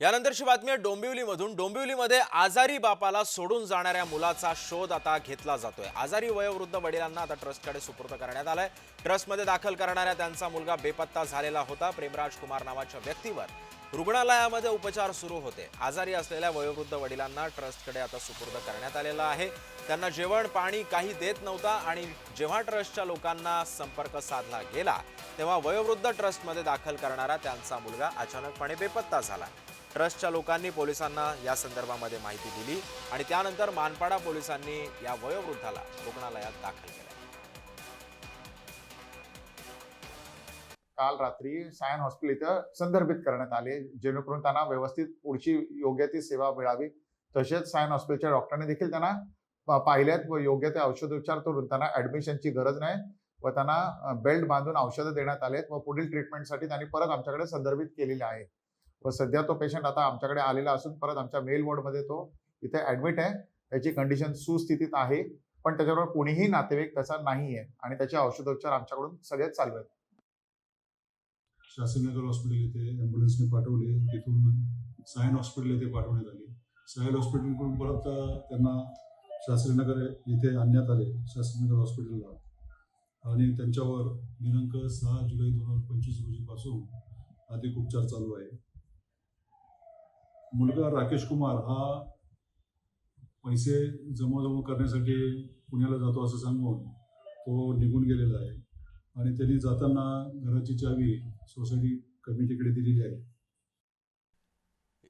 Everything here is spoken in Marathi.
यानंतरची बातमी आहे डोंबिवलीमधून. डोंबिवलीमध्ये आजारी बापाला सोडून जाणाऱ्या मुलाचा शोध आता घेतला जातोय. आजारी वयोवृद्ध वडिलांना आता ट्रस्टकडे सुपूर्द करण्यात आलाय. ट्रस्टमध्ये दाखल करणाऱ्या त्यांचा मुलगा बेपत्ता झालेला होता. प्रेमराज कुमार नावाच्या व्यक्तीवर रुग्णालयामध्ये उपचार सुरू होते. आजारी असलेल्या वयोवृद्ध वडिलांना ट्रस्टकडे आता सुपूर्द करण्यात आलेला आहे. त्यांना जेवण पाणी काही देत नव्हता आणि जेव्हा ट्रस्टच्या लोकांना संपर्क साधला गेला तेव्हा वयोवृद्ध ट्रस्टमध्ये दाखल करणारा त्यांचा मुलगा अचानकपणे बेपत्ता झाला. ट्रस्टच्या लोकांनी पोलिसांना या संदर्भामध्ये माहिती दिली आणि त्यानंतर मानपाडा पोलिसांनी या वयोवृद्धाला रुग्णालयात दाखल केलं. काल रात्री सायन हॉस्पिटल इथं संदर्भित करण्यात आले जेणेकरून त्यांना व्यवस्थित पुढची योग्य ती सेवा मिळावी. तसेच सायन हॉस्पिटलच्या डॉक्टरने देखील त्यांना पाहिल्यात व योग्य ते औषधोपचार करून त्यांना ऍडमिशनची गरज नाही व त्यांना बेल्ट बांधून औषधं देण्यात आलेत व पुढील ट्रीटमेंटसाठी त्यांनी परत आमच्याकडे संदर्भित केलेले आहे. व सध्या तो पेशंट आता आमच्याकडे आलेला असून परत आमच्या मेल वॉर्डमध्ये तो इथे ऍडमिट आहे. त्याची कंडिशन सुस्थितीत आहे पण त्याच्याबरोबर कोणीही नातेवाईक त्याचा नाही आहे आणि त्याचे औषधोपचार आमच्याकडून सगळेच चालू आहेत. शास्त्रीनगर हॉस्पिटल येथे ॲम्ब्युलन्सने पाठवले. तिथून सायन हॉस्पिटल येथे पाठवण्यात आले. सायन हॉस्पिटलकडून परत त्यांना शास्त्रीनगर येथे आणण्यात आले. शास्त्रीनगर हॉस्पिटलला. आणि त्यांच्यावर दिनांक सहा जुलै दोन हजार पंचवीस रोजीपासून अधिक उपचार चालू आहे. मुलगा राकेश कुमार हा पैसे जमा करण्यासाठी पुण्याला जातो असं सांगून तो निघून गेलेला आहे. आणि त्यांनी जाताना घराची चावी सोसायटी कमिटीकडे दिलेली आहे.